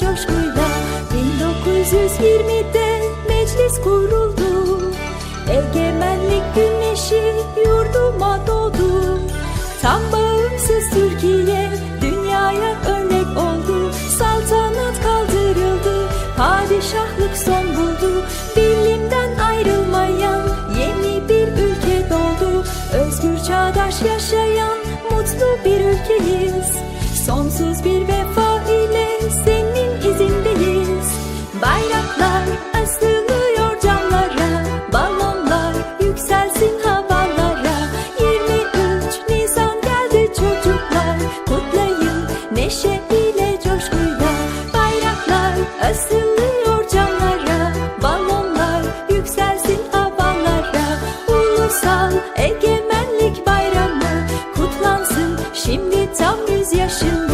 coşkuyla. 1920'de meclis kuruldu. Egemenlik güneşi yurduma doğdu. Tam bağımsız Türkiye dünyaya örnek oldu. Saltanat kaldırıldı, padişahlık son buldu. Bilimden ayrılmayan yeni bir ülke doğdu. Özgür çağdaş yaşayan mutlu bir ülkeyiz. Sonsuz bir neşe ile coşkuyla Bayraklar asılıyor camlara Balonlar yükselsin havalara. Ulusal egemenlik bayramı Kutlansın şimdi tam yüz yaşında.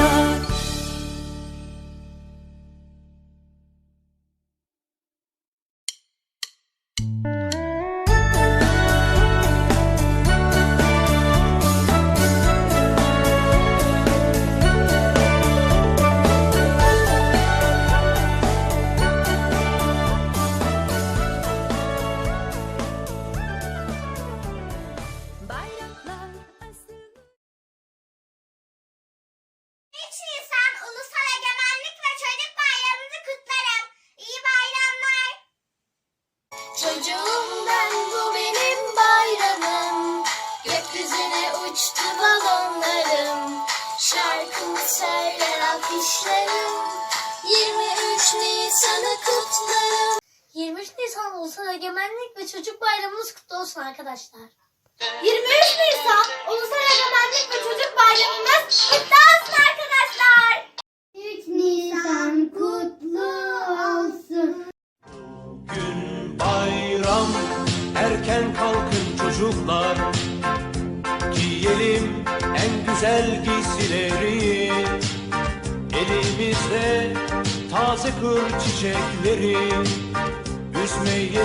Nisan Ulusal Egemenlik ve Çocuk Bayramınızı kutlarım. İyi bayramlar. Çocuğum ben bu benim bayramım Gökyüzüne uçtu balonlarım Şarkımı söyler alkışlarım 23 Nisan'ı kutlarım 23 Nisan Ulusal Egemenlik ve Çocuk Bayramımız kutlu olsun arkadaşlar. 23 Nisan Ulusal Egemenlik ve Çocuk Bayramımız kutlu olsun arkadaşlar. 3 Nisan kutlu olsun. Gün bayram erken kalkın çocuklar Giyelim en güzel giysileri Elimizde taze kır çiçekleri Üzmeyelim